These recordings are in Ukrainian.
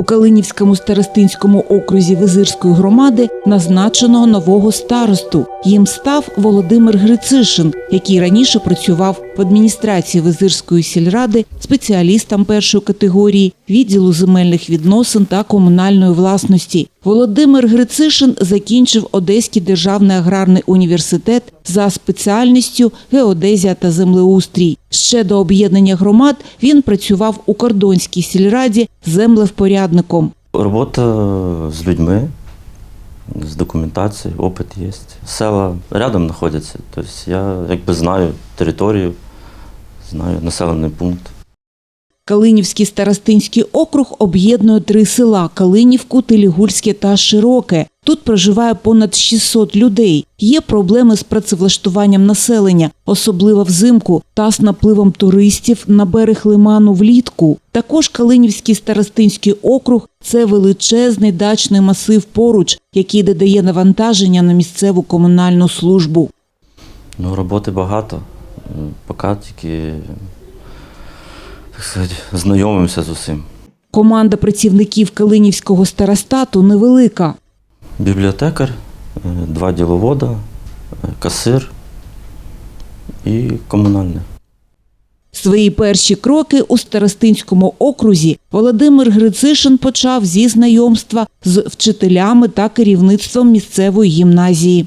У Калинівському старостинському окрузі Визирської громади назначено нового старосту. Їм став Володимир Грицишин, який раніше працював в адміністрації Визирської сільради спеціалістом першої категорії відділу земельних відносин та комунальної власності. Володимир Грицишин закінчив Одеський державний аграрний університет за спеціальністю геодезія та землеустрій. Ще до об'єднання громад він працював у Кордонській сільраді землевпорядником. Робота з людьми, з документацією, опит є. Села рядом знаходяться. Тобто я якби знаю територію, знаю населений пункт. Калинівський старостинський округ об'єднує три села Калинівку, Телігульське та Широке. Тут проживає понад 600 людей. Є проблеми з працевлаштуванням населення, особливо взимку, та з напливом туристів на берег лиману влітку. Також Калинівський старостинський округ це величезний дачний масив поруч, який додає навантаження на місцеву комунальну службу. Ну, роботи багато. Поки тільки так сказати, знайомимося з усім. Команда працівників Калинівського старостату невелика. Бібліотекар, е, два діловода, е, касир і комунальне. Свої перші кроки у старостинському окрузі Володимир Грицишин почав зі знайомства з вчителями та керівництвом місцевої гімназії.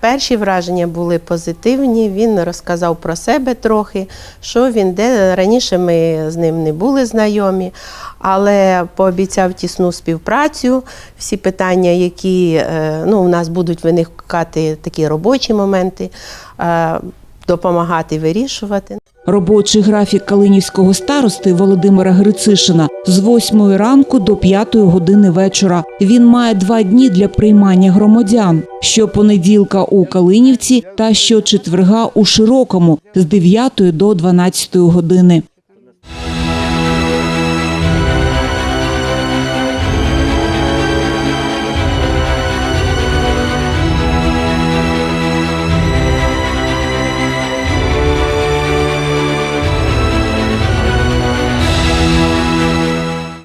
Перші враження були позитивні. Він розказав про себе трохи, що він де раніше ми з ним не були знайомі, але пообіцяв тісну співпрацю. Всі питання, які е, ну, у нас будуть виникати такі робочі моменти, е, допомагати вирішувати. Робочий графік Калинівського старости Володимира Грицишина з 8 ранку до 5 години вечора. Він має два дні для приймання громадян. Щопонеділка у Калинівці та щочетверга у Широкому з 9 до 12 години.